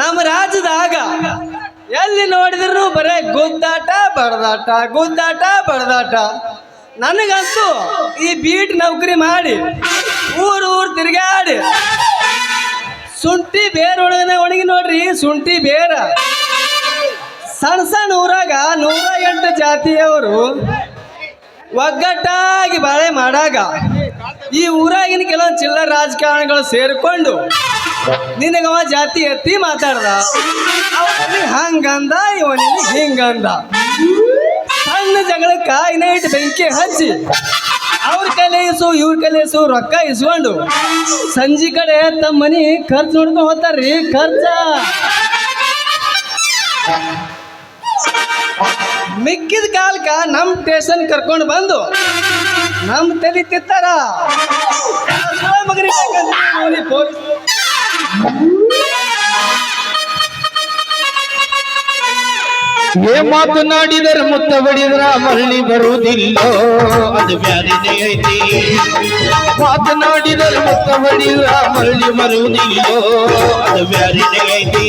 ನಮ್ಮ ರಾಜ್ಯದಾಗ ಎಲ್ಲಿ ನೋಡಿದ್ರು ಬರೇ ಗುದ್ದಾಟ, ಬಡದಾಟ ಗುದ್ದಾಟ, ಬಡದಾಟ. ನನಗಂತೂ ಈ ಬೀಟ್ ನೌಕರಿ ಮಾಡಿ ಊರು ಊರು ತಿರುಗಾಡಿ ಶುಂಠಿ ಬೇರ್ ಒಣಗಿನ ಒಣಗಿ ನೋಡ್ರಿ, ಶುಂಠಿ ಬೇರ. ಸಣ್ಣ ಸಣ್ಣ ಊರಾಗ ನೂರ ಎಂಟು ಜಾತಿಯವರು ಒಗ್ಗಟ್ಟಾಗಿ ಬಾಳೆ ಮಾಡಾಗ ಈ ಊರಾಗಿನ ಕೆಲವೊಂದು ಚಿಲ್ಲರ ರಾಜಕಾರಣಿಗಳು ಸೇರಿಕೊಂಡು ನಿನಗವ ಜಾತಿ ಎತ್ತಿ ಮಾತಾಡ್ದ? ಹಂಗಂದ ಇವನಿಗೆ ಹಿಂಗಂದ. ಸಣ್ಣ ಜಗಳಕ್ಕ ಇಟ್ಟು ಬೆಂಕಿ ಹಚ್ಚಿ, ಅವ್ರ ಕಲೆಸು ಇವ್ರ ಕಲೆಸು ರೊಕ್ಕ ಇಸ್ಕೊಂಡು ಸಂಜೆ ಕಡೆ ತಮ್ಮ ಮನಿ ಖರ್ಚು ನೋಡ್ಕೊಂಡು ಹೋಗ್ತಾರ್ರಿ, ಖರ್ಚ. ಮಿಕ್ಕಿದ ಕಾಲಕ್ಕ ನಮ್ಮ ಸ್ಟೇಷನ್ ಕರ್ಕೊಂಡು ಬಂದು ನಮ್ಮ ತಲಿ ತಿತ್ತಾರ. Police Oh. ಏ ಮಾತನಾಡಿದರೆ ಮುತ್ತ ಬಡಿದ್ರ ಮರಳಿ ಬರುವುದಿಲ್ಲ ಅದು ಬ್ಯಾರಿನೇ ಐತಿ ಮಾತನಾಡಿದರೆ ಮುತ್ತ ಬಡಿದ್ರ ಮರಳಿ ಬರುವುದಿಲ್ಲ ಅದು ಬ್ಯಾರಿನೇ ಐತಿ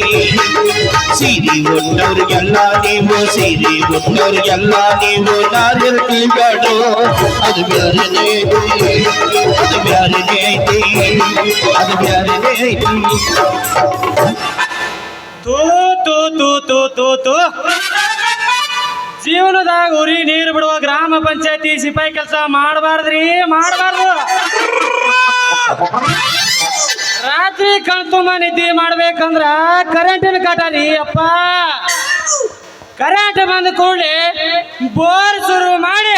ಸೀರಿ ಉಟ್ಟವ್ರಿಗೆಲ್ಲ ನೀವು ಸೀರಿ ಉಟ್ಟವ್ರಿಗೆಲ್ಲ ನೀವು ನಾದಿರ್ತಿ ಬೇಡೋ ಅದು ಬ್ಯಾರಿನೇ ಐತಿ ಅದು ಬ್ಯಾರಿನೇ ಐತಿ ಅದು ಬ್ಯಾರಿನೇ ಐತಿ ತೂ ತೂ ತೂ ಜೀವನದಾಗ ಉರಿ ನೀರು ಬಿಡುವ ಗ್ರಾಮ ಪಂಚಾಯತಿ ಸಿಪಾಯಿ ಕೆಲಸ ಮಾಡಬಾರ್ದ್ರಿ, ಮಾಡಬಾರ್ದು. ರಾತ್ರಿ ಕಣ್ತುಂಬ ನಿದ್ದೆ ಮಾಡ್ಬೇಕಂದ್ರ ಕರೆಂಟಿನ ಕಾಟ ರೀ ಅಪ್ಪ. ಕರೆಂಟ್ ಬಂದ ಕೂಡಲೇ ಬೋರ್ ಶುರು ಮಾಡಿ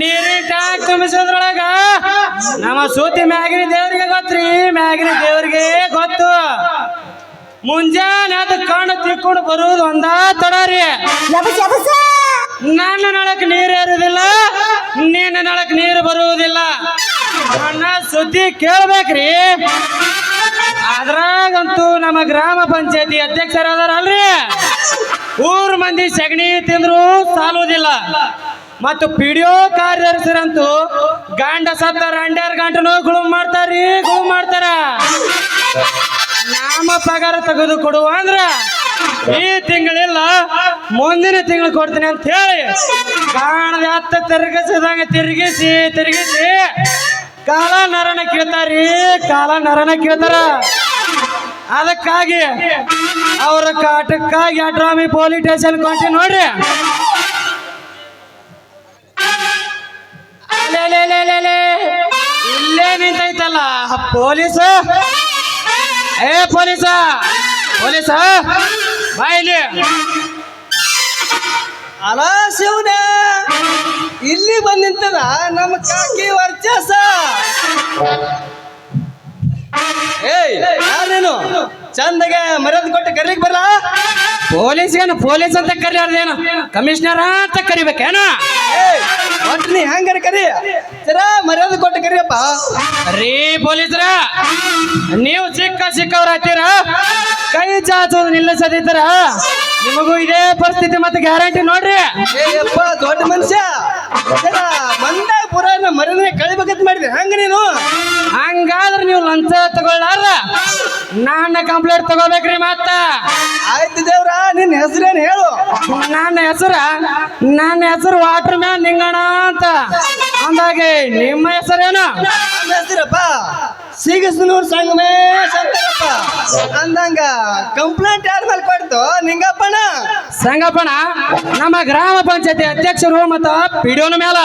ನೀರಿನ ಟ್ಯಾಂಕ್ ತುಂಬಿಸೋದ್ರೊಳಗ ನಮ್ಮ ಸೂತಿ ಮ್ಯಾಗಿನ ದೇವ್ರಿಗೆ ಗೊತ್ತ್ರಿ, ಮ್ಯಾಗಿನ ದೇವ್ರಿಗೆ ಗೊತ್ತು. ಮುಂಜಾನೆ ಅದು ಕಣ್ಣು ತಿಕ್ಕೊಂಡು ಬರುವುದು ಒಂದ ತಡಾರಿ ರೀ. ನನ್ನ ನಳಕ್ ನೀರು ಇರುವುದಿಲ್ಲ ನಿನ್ನ ನಳಕ್ ನೀರು ಬರುವುದಿಲ್ಲ. ನನ್ನ ಸುದ್ದಿ ಕೇಳ್ಬೇಕ್ರಿ. ಅದ್ರಾಗಂತೂ ನಮ್ಮ ಗ್ರಾಮ ಪಂಚಾಯತಿ ಅಧ್ಯಕ್ಷರಾದಾರಲ್ರಿ. ಊರ್ ಮಂದಿ ಸಗಣಿ ತಿಂದ್ರು ಸಾಲುವುದಿಲ್ಲ. ಮತ್ತು ಪಿ ಡಿ ಒ ಕಾರ್ಯದರ್ಶರಂತೂ ಗಂಡ ಸತ್ತಾರ ಅಂಡ್ಯಾರ ಗಂಟನು ಗುಳುಮ್ ಮಾಡ್ತಾರ್ರಿ ಗುಳುಮ್ ಮಾಡ್ತಾರ. ನಾಮ ಪಗಾರ ತೆಗೆದು ಕೊಡುವ ಅಂದ್ರ ಈ ತಿಂಗಳಿಲ್ಲ, ಮುಂದಿನ ತಿಂಗಳು ಕೊಡ್ತೀನಿ ಅಂತ ಹೇಳಿ ಕಾಣದ ಹತ್ತ ತಿರುಗಿಸಿದಂಗ ತಿರುಗಿಸಿ ತಿರುಗಿಸಿ. ಕಾಲ ನರನ ಕೇಳ್ತಾರಿ ಕಾಲ ನರನ ಕೇಳ್ತಾರ. ಅದಕ್ಕಾಗಿ ಅವರ ಕಾಟಕ್ಕಾಗಿ ಅಡ್ರಾಮಿ ಪೊಲೀಸ್ ಸ್ಟೇಷನ್ ಕೊಂಟಿ ನೋಡ್ರಿ. ಇಲ್ಲೇ ನಿಂತೈತಲ್ಲ ಪೊಲೀಸ್. ಏ ಪೊಲೀಸ! ಪೊಲೀಸ! ಬಾಯಿಲಿ ಅಲ ಶಿವನ. ಇಲ್ಲಿ ಬಂದ್ ನಿಂತದ? ನಮ್ಮ ಕಾಕಿ ವರ್ಚಸ ಏಯ್ ಯಾರೇನು ಚಂದಗೆ ಮರ್ಯಾದ ಕೊಟ್ಟು ಕರೀಕ್ ಬರಲ್ಲ ಪೊಲೀಸ್ಗೇನು ಪೊಲೀಸ್ ಅಂತ ಕರಿಯಾರ್ದೇನು ಕಮಿಷನರ್ ಅಂತ ಕರಿಬೇಕೇನು? ಏಯ್ ಒಟ್ಟು ನೀ ಹೆಂಗಾರ ಕರಿ. ಸರ ಮರ್ಯಾದೆ ಕೊಟ್ಟು ಕರಿಯಪ್ಪ. ರೀ ಪೊಲೀಸರ ನೀವು ಸಿಕ್ಕ ಸಿಕ್ಕವ್ರ ಹತ್ತೀರ ಕೈ ಚಾಚು ನಿಲ್ಲಿಸದಿದ್ದರ? ನಿಮಗೂ ಇದೇ ಪರಿಸ್ಥಿತಿ ಮತ್ತೆ ಗ್ಯಾರಂಟಿ ನೋಡ್ರಿ. ಅಪ್ಪ ದೊಡ್ಡ ಮನುಷ್ಯ. ಜರ ಬಂದಾಗ ಪುರ ಮರಿದ್ರೆ ಕಳಿಬೇಕಂತ ಮಾಡಿದೆ. ಹಂಗ ನೀನು? ಹಂಗಾದ್ರೆ ನೀವು ಲಂಚ ತಗೊಳ್ಳಾರ? ನಾನು ಕಂಪ್ಲೇಂಟ್ ತಗೋಬೇಕ್ರಿ ಮತ್ತ? ಆಯ್ತು ದೇವ್ರ ನಿನ್ನ ಹೆಸರೇನು ಹೇಳು? ನನ್ನ ಹೆಸರ? ನನ್ನ ಹೆಸರು ವಾಟರ್ ಮ್ಯಾನ್ ನಿಂಗಣ ಅಂತ. ಅಂದಾಗೆ ನಿಮ್ಮ ಹೆಸರೇನು? ಹೆಸರಪ್ಪ ಸಿಗಸ್ನೂರ್ ಸಂಗಮೇಶ್ ಅಂತಪ್ಪ ಅಂದಂಗ ಕಂಪ್ಲೇಂಟ್ ಯಾರ ಮೇಲೆ ಕೊಡ್ತು? ನಿಂಗಪ್ಪಣ ಸಂಗಪ್ಪಣ ನಮ್ಮ ಗ್ರಾಮ ಪಂಚಾಯತಿ ಅಧ್ಯಕ್ಷರು ಮತ್ತ ಪಿಡಿಯೋನ ಮೇಲ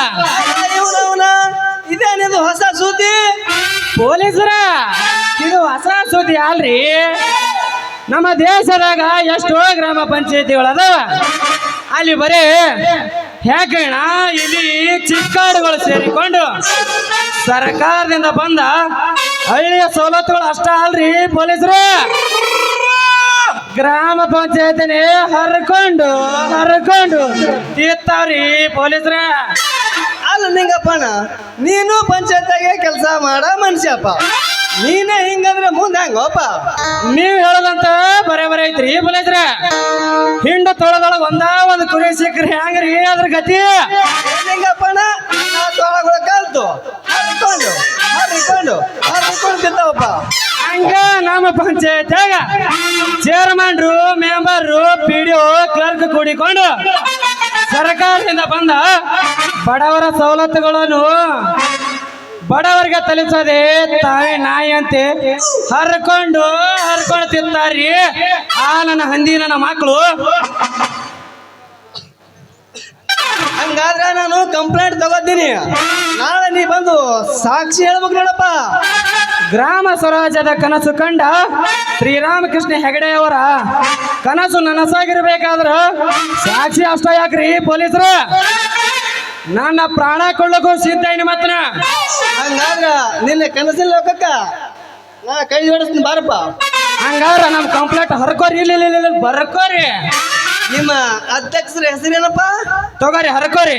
ಇದೇನಿದು ಹೊಸ ಸುದ್ದಿ? ಪೊಲೀಸರ, ಇದು ಹೊಸ ಸುದ್ದಿ ಅಲ್ರಿ. ನಮ್ಮ ದೇಶದಾಗ ಎಷ್ಟೋ ಗ್ರಾಮ ಪಂಚಾಯತಿಗಳದಾವ ಅಲ್ಲಿ ಬರೀ ಹೇಗಣ ಇಲ್ಲಿ ಚಿಕ್ಕಾಡುಗಳು ಸೇರಿಕೊಂಡು ಸರ್ಕಾರದಿಂದ ಬಂದ ಹಳ್ಳಿಯ ಸವಲತ್ತುಗಳು ಅಷ್ಟ ಅಲ್ರಿ ಪೊಲೀಸರು. ಗ್ರಾಮ ಪಂಚಾಯತಿನೇ ಹರ್ಕೊಂಡು ಹರ್ಕೊಂಡು ತೀರ್ತಾವ್ರಿ ಪೊಲೀಸರ. ಅಲ್ಲ ನಿಂಗಪ್ಪಣ ನೀನು ಪಂಚಾಯತ್ಗೆ ಕೆಲಸ ಮಾಡ ಮನುಷ್ಯಪ್ಪ. ನೀನೇ ಹಿಂಗಂದ್ರೆ ಮುಂದೆ ಹಂಗಪ್ಪ? ನೀವ್ ಹೇಳದಂತ ಬರೇ ಬರೇ ಐತ್ರಿ ಬಲೈತ್ರ. ಹಿಂಡ ತೊಳದೊಳಗ ಒಂದ ಒಂದು ಕುರಿ ಸಿಕ್ಕ್ರಿ ಹೆಂಗ್ರಿ ಅದ್ರ ಗತಿ? ನಿಂಗಪ್ಪನ ತೊಳಗಳ ಕಲ್ತು. ಹರಿಕೊಂಡು ಹರಿಕೊಂಡು ಹರಿಕೊಂಡು ತಿಂತಾವಪ್ಪ ಹಂಗ ನಮ್ಮ ಪಂಚಾಯತ್ಯಾಗ ಚೇರ್ಮನ್ರು ಮೆಂಬರ್ರು ಪಿ ಡಿ ಕ್ಲರ್ಕ್ ಕೂಡಿಕೊಂಡು ಸರ್ಕಾರದಿಂದ ಬಂದ ಬಡವರ ಸವಲತ್ತುಗಳನ್ನು ಬಡವರಿಗೆ ತಲುಪಿಸದೆ ತಾವೇ ನಾಯಿ ಅಂತೆ ಹರ್ಕೊಂಡು ಹರ್ಕೊಂಡು ತಿಂತಾರ್ರಿ ಆ ನನ್ನ ಹಂದಿ ನನ್ನ ಮಕ್ಕಳು ಹಂಗಾದ್ರೆ ನಾನು ಕಂಪ್ಲೇಂಟ್ ತಗೋತೀನಿ. ನಾಳೆ ನೀ ಬಂದು ಸಾಕ್ಷಿ ಹೇಳ್ಬೇಕು ನೋಡಪ್ಪ. ಗ್ರಾಮ ಸ್ವರಾಜ್ಯದ ಕನಸು ಕಂಡ ಶ್ರೀರಾಮಕೃಷ್ಣ ಹೆಗಡೆಯವರ ಕನಸು ನನಸಾಗಿರ್ಬೇಕಾದ್ರ ಸಾಕ್ಷಿ ಅಷ್ಟ ಯಾಕ್ರಿ ಪೊಲೀಸರು? ನನ್ನ ಪ್ರಾಣ ಕೊಳ್ಳಕ್ಕೂ ಸಿದ್ಧ ಇನ್ನು ಮತ್ತನ? ಹಂಗಾದ್ರ ನಿನ್ನ ಕನಸಿನ ಲೋಕಕ್ಕ ನಾ ಕೈ ಜೋಡಿಸ್ತೀನಿ ಬಾರಪ್ಪ. ಹಂಗಾರ ನಮ್ ಕಂಪ್ಲೇಂಟ್ ಹರ್ಕೋರಿ ಇಲ್ಲ ಇಲ್ಲ, ಇಲ್ಲ ಇಲ್ಲ, ಬರ್ಕೋರಿ. ನಿಮ್ಮ ಅಧ್ಯಕ್ಷರ ಹೆಸರೇನಪ್ಪ? ತಗೋರಿ ಹರ್ಕೋರಿ.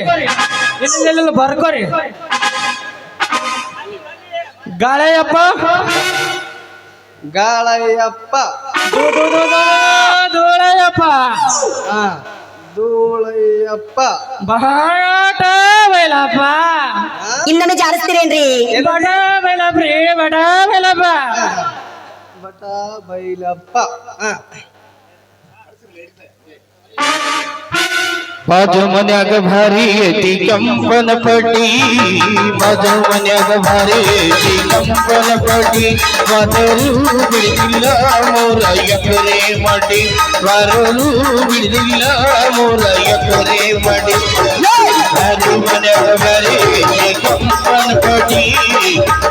ಇಲ್ಲ ಇಲ್ಲ, ಇಲ್ಲ ಬರ್ಕೋರಿ. ಗಾಳೆಯಪ್ಪ ಗಾಳಯ್ಯಪ್ಪ. ದು- ಧೂಳಯ್ಯಪ್ಪ. ಹಾ ಧೂಳಯ್ಯಪ್ಪ. ಬಹಾಟ ಬೈಲಪ್ಪ. ಇನ್ನೊಂದು ಜಾರಿಸ್ತೀರೇನ್ರಿ? ಬಡ ಬೈಲಪ್ರಿ ಬಡ ಬೈಲಪ್ಪ. ಬಟ ಬೈಲಪ್ಪ. ಹಾ ಬಾಜು ಮನ್ಯಾಗ ಭಾರಿ ಐತಿ ಕಂಪನ ಪಟ್ಟಿ ಬಾಜು ಮನ್ಯಾಗ ಭಾರಿ ಐತಿ ಕಂಪನ ಪಟ್ಟಿ ಬದರು ಬಿಡಿದಿಲ್ಲ ಮೂರ ಎಕರೆ ಮಾಡಿ ಬರಲು ಬಿಡಿದಿಲ್ಲ ಮೂರ ಎಕರೆ ಮಾಡಿ ಬ್ಯಾರಿ ಮನ್ಯಾಗ ಬ್ಯಾರಿ ಐತಿ ಕಂಪನ ಪಟ್ಟಿ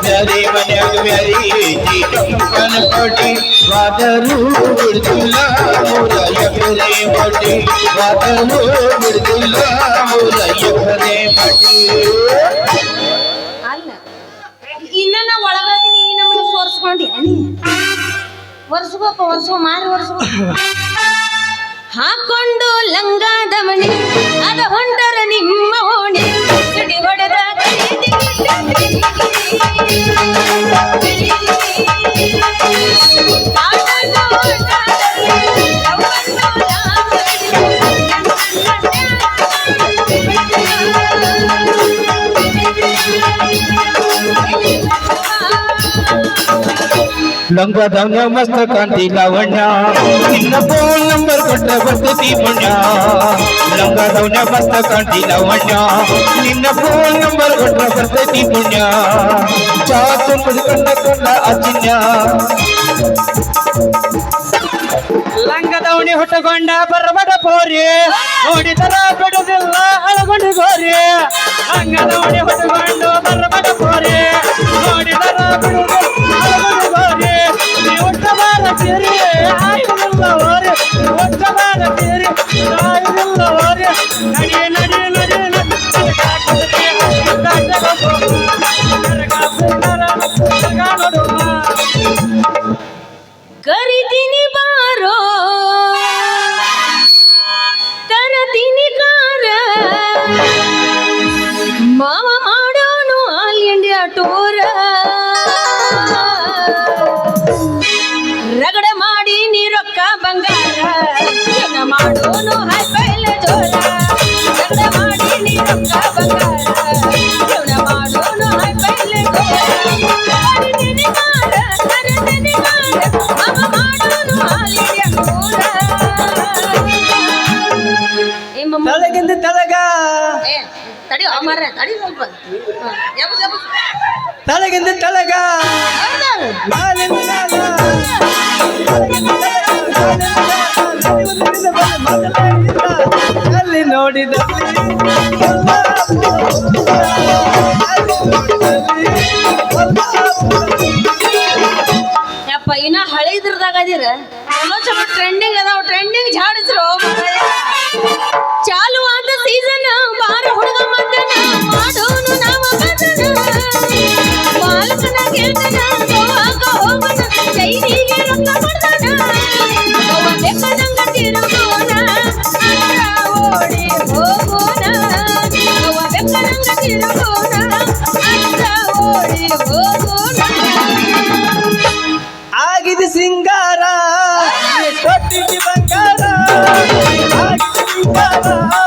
ಬ್ಯಾರಿ ಮನ್ಯಾಗ ಬ್ಯಾರಿ ಐತಿ ಕಂಪನ ಪಟ್ಟಿ ಬಾದರು ಬಿಡಿದಿಲ್ಲ ಮೂರ ಎಕರೆ ಮಾಡಿ ಬಾದರು ಬಿಡಿದಿಲ್ಲ ಮೂರ ಎಕರೆ ಮಾಡಿ ಅಲ್ಲ ಇನ್ನ ನಾ ಒಳಗದೀನಿ ಈ ನಮ್ಮನ್ನ ಸೋರ್ಸ್ಕೊಂಡಿ ಒರ್ಸ್ಕೋಪ ಒರ್ಸ್ಕೊ ಮಾರಿ ಒರ್ಸ್ಕೊ ಹಾಕೊಂಡು ಲಂಗಾದ ಮಣಿ ಅದ ಹೊಂಡರ ನಿಮ್ಮ ಓಣಿ. ಸಿಡಿ ಹೊಡೆದ ಲಂಗದವನ ಮಸ್ತ ಕಾಂತಿ ಲಾವಣ್ಯ ನಿನ್ನ ಫೋನ್ ನಂಬರ್ ಕೊಟ್ಟ ಬರ್ತತಿ ಪುಣ್ಯ ಲಂಗದವನ ಮಸ್ತ ಕಾಂತಿ ಲಾವಣ್ಯ ನಿನ್ನ ಫೋನ್ ನಂಬರ್ ಕೊಟ್ಟ ಬರ್ತತಿ ಪುಣ್ಯ ಚಾ ತುಂಬದ ಕಂಡ ಕಂಡ ಅಚಿನ್ಯ ಲಂಗದವಣಿ ಹುಟ್ಟುಕೊಂಡ ಬರಬಡ ಪೋರಿ ನೋಡಿದರ ಬಿಡುದಿಲ್ಲ ಅಳಗೊಂಡು ಗೋರಿ ಲಂಗದವಣಿ ಹುಟ್ಟುಕೊಂಡು ಬರಬಡ ಪೋರಿ ನೋಡಿದರ ಬಿಡುದಿಲ್ಲ ಮಾಡೋನು ಹೈ ಪೈಲ ಜೋರ ರಗಡ ಮಾಡಿ ನೀ ರೊಕ್ಕ ಬಂಗಾರ. ಜನ ಮಾಡೋನು ಹೈ ಪೈಲ ಮಾವ ಮಾಡೋನು ತಳಗಿಂದ ತಳಗ. ತಡಿ ಅಮರ ತಡಿ ಸ್ವಲ್ಪ. ತಳಗಿಂದ ತಳಗ. ತಳಗ, ಯಪ್ಪ ಇನ್ನ ಹಳೆದ್ರದಾಗ ಅದೀರ? ಟ್ರೆಂಡಿಂಗ್ ಅದಾವ ಟ್ರೆಂಡಿಂಗ್ ಝಾಡಿಸ್ರು. ಚಾಲು ಆದ ಸೀಸನ್ ಬಾರ ಹುಡುಗ ಮದ್ದನ ಆಗಿದೆ ಸಿಂಗಾರ ಕೊಟ್ಟಿಗೆ ಬಂಗಾರ ಆಗಿದೆ ಸಿಂಗಾರ.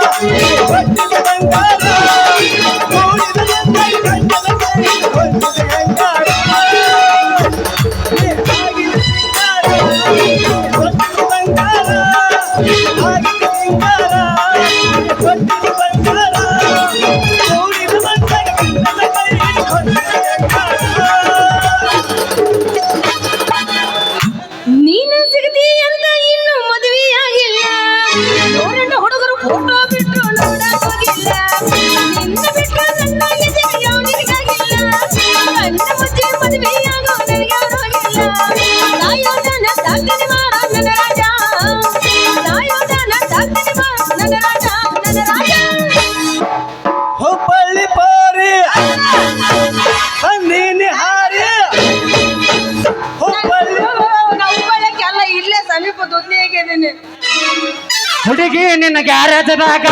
ನಿನ್ನ ಗ್ಯಾರೇಜದಾಗ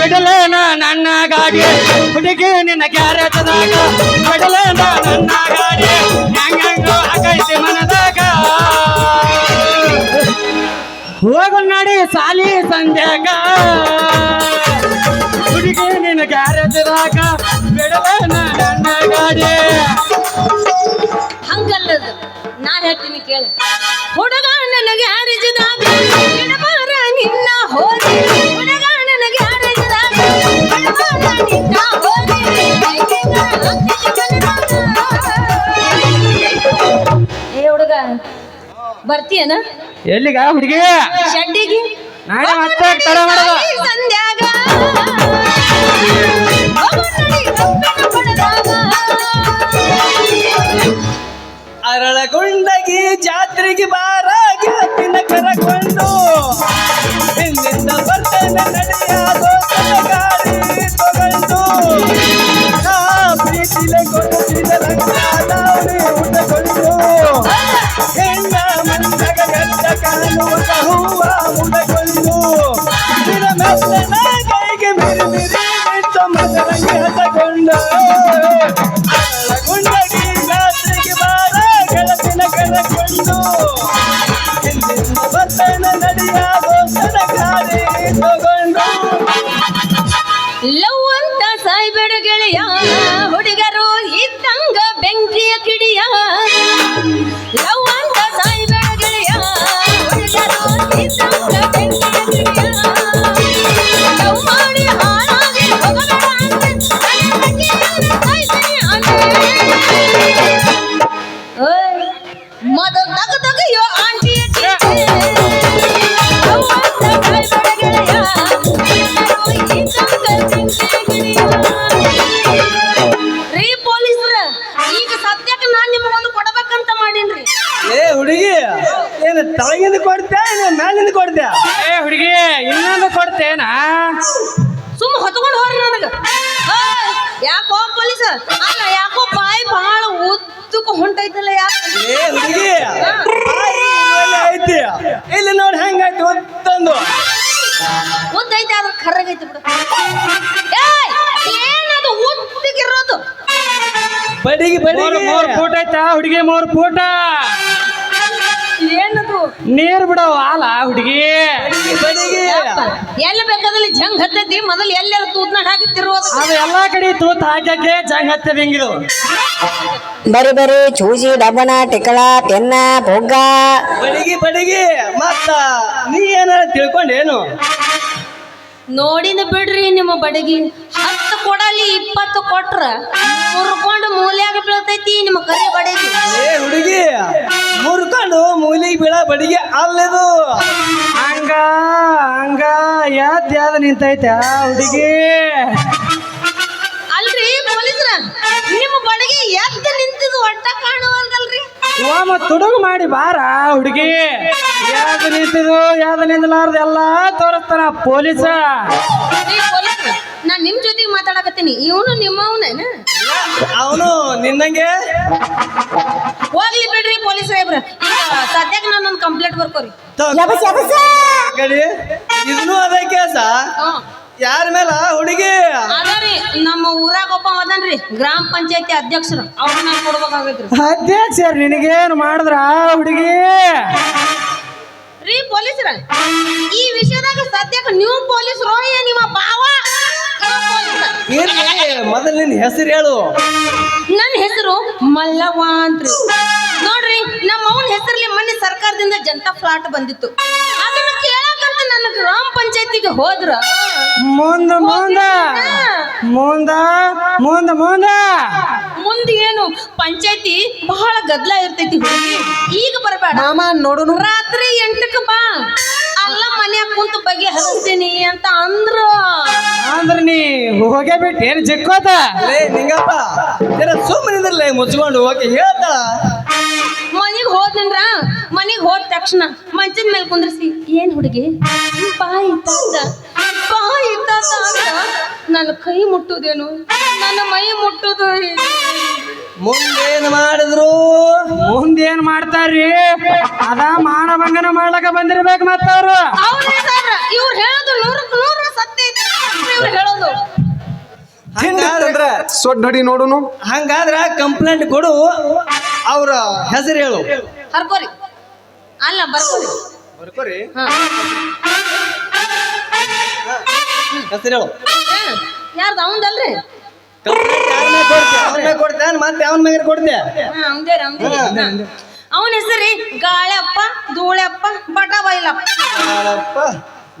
ಬಿಡಲೇನ ನನ್ನ ಗಾಡಿ ಹುಡುಗಿ ನಿನ್ನ ಗ್ಯಾರೇಜದಾಗ ಬಿಡಲೇನ ನನ್ನ ಗಾಡಿ ಹೆಂಗೋ ಆಗೈತಿ ಮನದಾಗ. ಹೋಗು ನಡಿ ಸಾಲಿ ಸಂಧ್ಯಾಗ. ಹುಡುಗಿ ನಿನ್ನ ಗ್ಯಾರೇಜದಾಗ ಬಿಡಲೇನ ನನ್ನ ಗಾಡಿ ಹಂಗಲ್ಲದು. ನಾನು ಹೇಳ್ತೀನಿ ಕೇಳು. ಹುಡುಗ ಬರ್ತೀಯನ? ಎಲ್ಲಿಗ? ಹುಡುಗಿ? ಶಡ್ಡಿಗೆ? ನಾಳೆ ಮತ್ತೆ ತಡ ಮಾಡೋದು. ಸಂಧ್ಯಾಗ. ಅರಳಗೊಂಡಗಿ ಜಾತ್ರೆಗೆ ಬಾರ ಗೆಳತಿನ ಕರಕೊಂಡು. ಹಿಂದಿಂದ ಬರ್ತೇನೆ ನಡೆಯಾದೋ ಗಾಡಿ ತಗೊಂಡು. ನಾ ಪ್ರೀತಿಲೆ ಕೊಟ್ಟಿದ ರಂಗಾದವನೇ ಗಡ್ಡ ಕಾಣುವ ಹೂವ ತಗೊಂಡು. ಲವ್ ಅಂತ ಸಾಯ್ಬೇಡ ಗೆಳೆಯ. ಹುಡುಗರು ಇದ್ದಂಗ ಬೆಂಕಿಯ ಕಿಡಿಯ. ಏನು ಕೊಡ್ತೆ ಮೇಲಿಂದ ಕೊಡ್ತೆ ಏ ಹುಡುಗಿ ಇನ್ನೊಂದು ಕೊಡ್ತೇನಾ? ಸುಮ್ಮ ಹೊತ್ಕೊಂಡು ಹೋರಿ ನನಗೆ. ಯಾಕೋ ಪೊಲೀಸ್? ಅಲ್ಲ ಯಾಕೋ ಬಾಯಿ ಬಹಳ ಉದ್ದಕ್ಕ ಹೊಂಟೈತಲ್ಲ ಯಾಕೆ? ಏ ಹುಡುಗಿ ಐತಿ. ಇಲ್ಲಿ ನೋಡಿ ಹೆಂಗಾಯ್ತು ಒತ್ತೊಂದು ಉದ್ದೈತೆ ಆದ್ರೆ ಕರ್ರಗೈತಿ ಬಿಡು. ಏನದು ಉದ್ದಗಿರೋದು ಬಡಿಗೆ ಮೂರ್ ಬಡಿಗೆ. ಮೂರು ಫೂಟ್ ಐತಾ ಹುಡುಗಿ ಮೂರು ಫೂಟ? ಏನದು ನೀರ್ ಬಿಡೋ ಹಾಲ ಹುಡುಗಿ. ಬಡಿಗೆ ಬಡಿಗೆ ಎಲ್ಲಿ ಬೇಕಾದಲ್ಲಿ ಜಂಗ್ ಹತ್ತೈತಿ ಮೊದಲು ಎಲ್ಲೆಲ್ಲ ತೂತ್ನಾಗ ಹಾಕಿರುವ ಅದು. ಎಲ್ಲಾ ಕಡೆ ತೂತ್ ಹಾಕಕ್ಕೆ ಜಂಗ್ ಹತ್ತದ ಹಿಂಗಿದು ಬರಿ ಬರಿ ಚೂಜಿ ಡಬಣ ಟಿಕಳ ಪೆನ್ನ ಬೊಗ್ಗ ಬಡಿಗಿ ಬಡಿಗಿ ಮತ್ತ ನೀ ಏನಾರ ತಿಳ್ಕೊಂಡೇನು? ನೋಡಿನ ಬಿಡ್ರಿ ನಿಮ್ಮ ಬಡಗಿ ಹತ್ತು ಕೊಡಲಿ ಇಪ್ಪತ್ತು ಕೊಟ್ರ. ಮುರ್ಕೊಂಡು ಮೂಲ್ಯಾಗ ಬೀಳ್ತೈತಿ ನಿಮ್ಮ ಕರಿ ಬಡಗಿ. ಏ ಹುಡುಗಿ ಮುರ್ಕೊಂಡು ಮೂಲೆಗೆ ಬೀಳ ಬಡಿಗೆ ಅಲ್ಲದು. ಹಂಗ ಹಂಗ ಯಾದ್ ಯಾವ್ದು ನಿಂತೈತೆ ಹುಡುಗಿ? ಅಲ್ರಿ ಪೊಲೀಸ್ರ ನಿಮ್ಮ ಬಡಗಿ ಎದ್ದು ನಿಂತಿದ್ದು ಒಟ್ಟ ಕಾಣುವಲ್ದಲ್ರಿ? ಒಮ್ಮ ತುಡುಗು ಮಾಡಿ ಬಾರ ಹುಡುಗಿ. ಯಾವ್ದು ನಿಂತಿದು ಯಾವ್ದು ನಿಂದಲಾರ್ದು ಎಲ್ಲಾ ತೋರಿಸ್ತಾನ ಪೊಲೀಸ ರೀ ಪೊಲೀಸ್ರ ನಾ ನಿಮ್ ಜೊತೆಗೆ ಮಾತಾಡಕತ್ತೀನಿ. ಇವನು ನಿಮ್ಮವನೇನ ಅವನು ನಿನ್ನಂಗೆ? ಹೋಗ್ಲಿ ಬಿಡ್ರಿ ಪೊಲೀಸ್ ಸಾಹೇಬ್ರ. ಸದ್ಯಕ್ಕೆ ನಾನೊಂದು ಕಂಪ್ಲೇಂಟ್ ಬರ್ಕೋರಿ. ಯಬಸ್ ಯಬಸ್. ಗಡಿ ಇದನ್ನು ಅದೇ ಕೇಸ. ಯಾರ ಮೇಲ? ಹುಡುಗಿ? ಅದಾರಿ ನಮ್ಮ ಊರಾಗ ಒಬ್ಬ ಅದನ್ರಿ ಗ್ರಾಮ ಪಂಚಾಯತಿ ಅಧ್ಯಕ್ಷರು. ಅವ್ರನ್ನ ನಾನು ಕೊಡ್ಬೇಕಾಗೈತ್ರಿ. ಅಧ್ಯಕ್ಷರ್ ನಿನಗೇನು ಮಾಡಿದ್ರ ಹುಡುಗಿ? ರೀ ಪೊಲೀಸರ ಈ ವಿಷಯದಾಗ ಸದ್ಯಕ್ಕೆ ನೀವು ಪೊಲೀಸ್ ಏ ನಿಮ್ಮ ಭಾವ? ಇರ್ಲಿ ಮೊದಲು ನಿನ್ನ ಹೆಸರು ಹೇಳು. ನನ್ನ ಹೆಸರು ಮಲ್ಲವ್ವ ಅಂತ್ರಿ. ನೋಡ್ರಿ, ನಮ್ಮ ಅವನ ಹೆಸರಲ್ಲಿ ಮೊನ್ನೆ ಸರ್ಕಾರದಿಂದ ಜನತಾ ಫ್ಲಾಟ್ ಬಂದಿತ್ತು. ಅದನ್ನ ಪಂಚಾಯತಿಗೆ ಹೋದ್ರ? ಮುಂದ ಮುಂದ. ಮುಂದ ಮುಂದ ಮುಂದ. ಮುಂದೆ ಏನು? ಪಂಚಾಯತಿ ಬಹಳ ಗದ್ಲ ಇರ್ತೈತಿ ಹುಡುಗಿ. ಈಗ ಬರಬೇಡ. ಮಾಮ ನೋಡುನು ರಾತ್ರಿ ಎಂಟಕ್ಕೆ ಬಾ. ಅಲ್ಲ ಮನ್ಯಾಗ ಕುಂತ ಬಗ್ಗೆ ಹರಿಸ್ತೀನಿ ಅಂತ ಅಂದ್ರ? ಅಂದ್ರ ನೀ ಹೋಗೇ ಬಿಟ್ಟು ಏನ್ ಜಿಕ್ಕೋತ? ಲೇ ನಿಂಗಪ್ಪ ಸುಮ್ಮನೆ ಮುಚ್ಕೊಂಡು ಹೋಗಿ ಹೇಳ್ತಾಳ. ಮನೆಗೆ ಹೋದ್ನಂದ್ರ ಮನೆಗೆ ಹೋದ ತಕ್ಷಣ ಮಂಚದ ಮೇಲೆ ಕುಂದ್ರಿಸಿ ಏನ್ ಹುಡುಗಿ? ಬಾಯಿ ತಾತ ಬಾಯಿ ತಾತ ಅಂತ ನನ್ನ ಕೈ ಮುಟ್ಟುದೇನು? ನನ್ನ ಮೈ ಮುಟ್ಟುದು ಮುಂದೇನ್ ಮಾಡಿದ್ರು? ಮುಂದೇನ್ ಮಾಡ್ತಾರ್ರಿ? ಅದ ಮಾನಭಂಗನ ಮಾಡ್ಲಕ ಬಂದಿರ್ಬೇಕು ಮತ್ತವ್ರು. ಅವ್ರೇ ಇವ್ರು ಹೇಳೋದು ನೂರಕ್ಕೆ ನೂರ ಸತ್ಯ ಐತೆ ಇವ್ರು ಹೇಳೋದು. ಹಂಗಾದ್ರ ಸೊಡ್ಡ ನಡಿ ನೋಡುನು? ಹಂಗಾದ್ರ ಕಂಪ್ಲೇಂಟ್ ಕೊಡು ಅವ್ರ ಹೆಸರು ಹೇಳು. ಹರ್ಕೋರಿ ಅಲ್ಲ ಬರ್ಕೋರಿ. ಬರ್ಕೋರಿ. ಹಾ. ಹೆಸರು ಹೇಳು. ಯಾರ್ದು ಅವಂದಲ್ರಿ ಕೊಡ್ತೇನೆ ಮತ್ತೆ ಅವನ ಮ್ಯಾಗ ಅವಂದೇ ಅವನ ಹೆಸರಿ Galappa Dhoolappa but Bailappa Galappa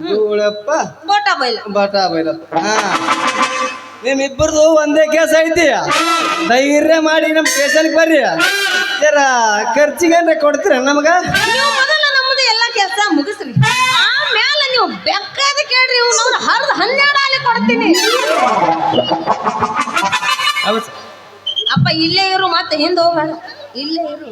Dhoolappa but ಬೈಲ but Bailappa ಹಾ. ನಿಮ್ಮಿಬ್ಬರದು ಒಂದೇ ಕೇಸ್ ಐತಿ. ಧೈರ್ಯ ಮಾಡಿ ನಮ್ಮ ಕೇಸಲ್ಲಿ ಬರ್ರಿ. ಜರ ಖರ್ಚಿಗೇನ್ರ ಕೊಡ್ತೀರ ನಮಗ? ನೀವು ಮೊದಲ ನಮ್ಮದು ಎಲ್ಲ ಕೆಲಸ ಮುಗಿಸ್ರಿ. ಆಮೇಲೆ ನೀವು ಬೆಕ್ಕಾದ ಕೇಳ್ರಿ ಇವ್ನು ಹರಿದು ಹನ್ನೆರಡು ಆಲಿ ಕೊಡ್ತೀನಿ. ಅಪ್ಪ ಇಲ್ಲೇ ಇರು ಮತ್ತೆ ಹಿಂದೆ ಹೋಗಬೇಡ. ಇಲ್ಲೇ ಇರು.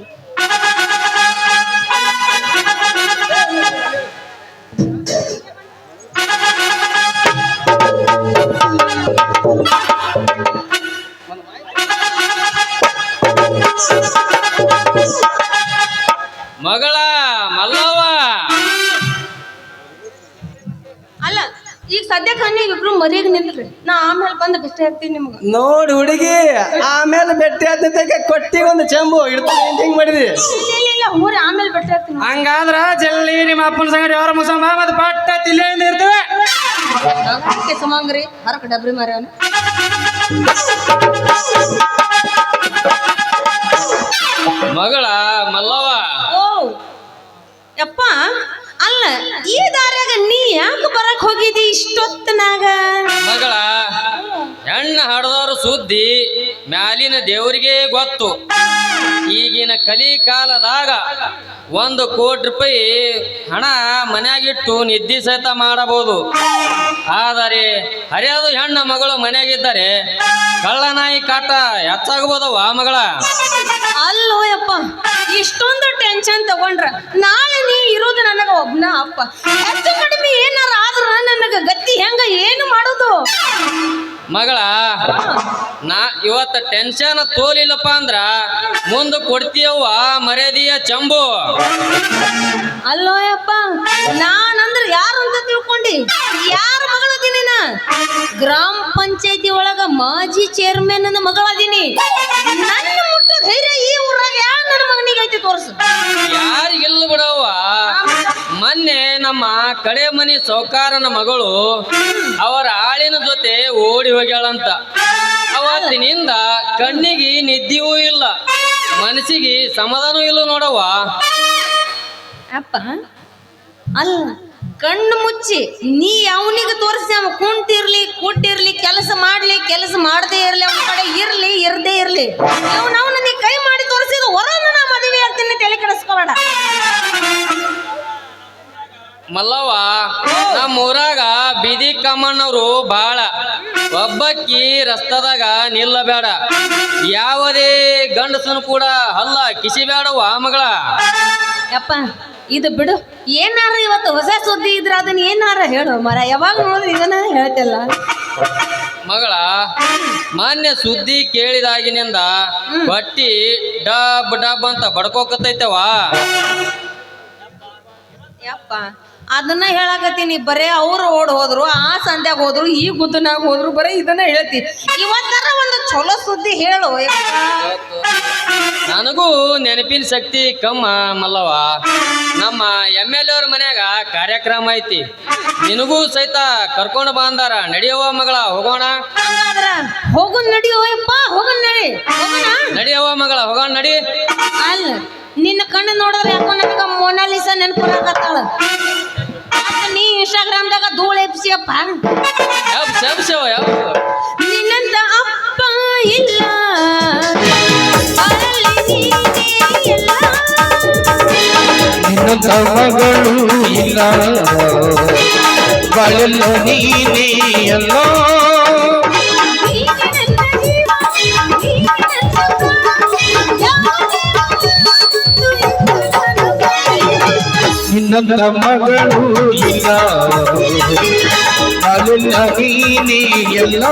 ಮಗಳ ಮಲ್ಲವ್ವ. ಅಲ್ಲ ಈಗ ಸದ್ಯಕ್ಕೆ ನೀವು ಇಬ್ರು ಮರಿಯಾಗ ನಿಲ್ರಿ ನಾ ಆಮೇಲೆ ಬಂದು ಭೇಟಿ ಆಗ್ತೀನಿ ನಿಮ್ಗೆ. ನೋಡಿ ಹುಡುಗಿ ಆಮೇಲೆ ಬೆಟ್ಟಿ ಆದ್ಯತೆಗೆ ಕೊಟ್ಟಿಗೆ ಒಂದು ಚೆಂಬು ಇಡ್ತೀನಿ ಹಿಂಗ್ ಮಾಡಿದಿ? ಇಲ್ಲ ಊರಿ ಆಮೇಲೆ ಬೆಸ್ಟ್ ಹಾಕ್ತೀನಿ ಹಂಗಾದ್ರ ಜಲ್ಲಿ ನಿಮ್ಮ ಅಪ್ಪನ ಸಂಗಡಿ ಅವರ ಮುಸಂಬ ಮತ್ತೆ ಪಟ್ಟ ತಿಲ್ಲಿಯಿಂದ ಇರ್ತೇವೆ. ಅದಕ್ಕೆ ಸುಮಂಗ್ರಿ. ಹರಕ ಡಬ್ರಿ ಮಾರ್ಯಾನ. ಮಗಳ ಮಲ್ಲವ ಓ ಯಪ್ಪ ಅಲ್ಲ ಈ ದಾರ್ಯಾಗ ನೀ ಯಾಕೆ ಬರಕ್ ಹೋಗಿದಿ ಇಷ್ಟೊತ್ತನಾಗ? ಮಗಳ ಹೆಣ್ಣ ಹಡ್ದವ್ರ ಸುದ್ದಿ ಮ್ಯಾಲಿನ ದೇವರಿಗೆ ಗೊತ್ತು. ಈಗಿನ ಕಲಿ ಕಾಲದಾಗ ಒಂದು ಕೋಟಿ ರೂಪಾಯಿ ಹಣ ಮನೆಯಾಗಿಟ್ಟು ನಿದ್ದೆ ಸಹಿತ ಮಾಡಬಹುದು. ಆದರೆ ಹರಿಯದು ಹೆಣ್ಣು ಮಗಳು ಮನೆಯಾಗಿದ್ದರೆ ಕಳ್ಳನಾಯಿ ಕಾಟ ಹೆಚ್ಚಾಗಬಹುದವ ಮಗಳ. ಅಲ್ಲೋ ಯಪ್ಪ, ಇಷ್ಟೊಂದು ಟೆನ್ಷನ್ ತಗೊಂಡ್ರ ನಾಳೆ ನೀ ಇರೋದು ನನಗ ಒಬ್ನ ಅಪ್ಪ. ಹೆಚ್ಚು ಕಡಿಮೆ ಏನಾರ ಆದ್ರ ನನಗ ಗತಿ ಹೆಂಗ ಏನು ಮಾಡೋದು? ಮಗಳ ನಾ ಇವತ್ತು ಟೆನ್ಷನ್ ತೋಲಿಲ್ಲಪ್ಪ ಅಂದ್ರ ಮುಂದೆ ಕೊಡ್ತೀಯವ್ವ ಮರ್ಯಾದೆಯ ಚಂಬು. ಅಲ್ಲೋ ಯಪ್ಪ ನಾನಂದ್ರ ಯಾರು ಅಂತ ತಿಳ್ಕೊಂಡಿ? ಯಾರ ಮಗಳದೀನಿ ನಾ ಗ್ರಾಮ ಪಂಚಾಯತಿ ಒಳಗ ಮಾಜಿ ಚೇರ್ಮನ್ ಮಗಳದೀನಿ. ನನ್ನ ಮುಟ್ಟ ಧೈರ್ಯ ಈ ಊರಾಗ ಯಾರು ನನ್ನ ಮಗನಿಗೆ ಐತಿ ತೋರಿಸು? ಯಾರಿಗಿಲ್ಲ ಬಿಡವ್ವ. ಮೊನ್ನೆ ನಮ್ಮ ಕಡೆ ಮನಿ ಸೌಕಾರನ ಮಗಳು ಅವರ ಆಳಿನ ಜೊತೆ ಓಡಿ ಹೋಗ್ಯಾಳಂತ. ಅವತ್ತಿನಿಂದ ಕಣ್ಣಿಗೆ ನಿದ್ದೆಯೂ ಇಲ್ಲ ಮನಸ್ಸಿಗೆ ಸಮಾಧಾನ ಇಲ್ಲ ನೋಡವ್ವ. ಅಪ್ಪ ಅಲ್ಲ ಕಣ್ಣು ಮುಚ್ಚಿ ನೀ ಅವನಿಗೆ ತೋರಿಸಿ ಅವ ಕುಂತಿರ್ಲಿ ಕೂಟಿರ್ಲಿ ಕೆಲಸ ಮಾಡ್ಲಿ ಕೆಲಸ ಮಾಡದೇ ಇರ್ಲಿ ಅವನ ಕಡೆ ಇರ್ಲಿ ಇರದೇ ಇರ್ಲಿ. ಅವನ ಅವನ ನೀ ಕೈ ಮಾಡಿ ತೋರಿಸಿದ ಹೊರನ ನಾ ಮದುವೆ ಆಗ್ತೀನಿ ತಲೆ ಕೆಡಿಸ್ಕೊಬೇಡ. ಮಲ್ಲವ್ವ ನಮ್ಮ ಊರಾಗ ಬಹಳ ಬಾಳ. ಒಬ್ಬಕ್ಕಿ ರಸ್ತದಾಗ ನಿಲ್ಲಬೇಡ. ಯಾವುದೇ ಗಂಡಸನು ಕೂಡ ಅಲ್ಲ ಕಿಸಿಬೇಡ ಮಗಳ. ಯಪ್ಪ ಇದು ಬಿಡು. ಏನಾರ ಇವತ್ತು ಹೊಸ ಸುದ್ದಿ ಇದ್ರ ಅದನ್ನ ಏನಾರ ಹೇಳು ಮರ. ಯಾವಾಗ ನೋಡಿದ್ರೆ ಇದನ್ನ ಹೇಳ್ತಿಲ್ಲ. ಮಗಳ ಮಾನ್ಯ ಸುದ್ದಿ ಕೇಳಿದಾಗಿನಿಂದ ಬಟ್ಟಿ ಡಬ್ ಡಬ್ ಅಂತ ಬಡ್ಕೋಕತ್ತೈತವ ಯಪ್ಪ ಅದನ್ನ ಹೇಳಾಕತ್ತೀನಿ. ಬರೇ ಅವ್ರು ಓಡ್ ಹೋದ್ರು ಆ ಸಂಧ್ಯಾಗ ಹೋದ್ರು ಈ ಗುದ್ದನಾಗ ಹೋದ್ರು ಬರೇ ಇದನ್ನ ಹೇಳ್ತಿ. ಇವತ್ತರ ಒಂದು ಚಲೋ ಸುದ್ದಿ ಹೇಳು ಯಪ್ಪ. ನನಗೂ ನೆನಪಿನ ಶಕ್ತಿ ಕಮ್ಮ ಮಲ್ಲವ ನಮ್ಮ ಎಂ ಎಲ್ ಅವ್ರ ಮನ್ಯಾಗ ಕಾರ್ಯಕ್ರಮ ಐತಿ. ನಿನಗೂ ಸಹಿತ ಕರ್ಕೊಂಡು ಬಂದಾರ ನಡಿಯವ ಮಗಳ ಹೋಗೋಣ. ಹಂಗಾದ್ರ ಹೋಗು ನಡಿಯೋ ಯಪ್ಪ ಹೋಗು ನಡಿ. ಹೋಗೋಣ. ಮಗಳ ಹೋಗೋಣ ನಡಿ. ಅಲ್ಲ. ನಿನ್ನ ಕಣ್ಣು ನೋಡಿದ್ರೆ ಯಾಕೋ ನನಗ ಮೊನಾಲಿಸ ನೆನಪು ಬರಾಕತ್ತಾಳ ಯಾಕ ನೀ ಇನ್ಸ್ಟಾಗ್ರಾಮ್ದಾಗ ಧೂಳು ಎಬ್ಸಿಯಪ್ಪ ನಿನ್ನಂತ ಅಪ್ಪ ಇಲ್ಲ. ನಿನ್ನಂತ ಮಗಳು ಇಲ್ಲ. ಬಾಳೆಲ್ಲ ನೀನೇ ಎಲ್ಲ ನನ್ನ ಮಗಳು ಇಲ್ಲ ಅದು ನೀನೇ ಎಲ್ಲ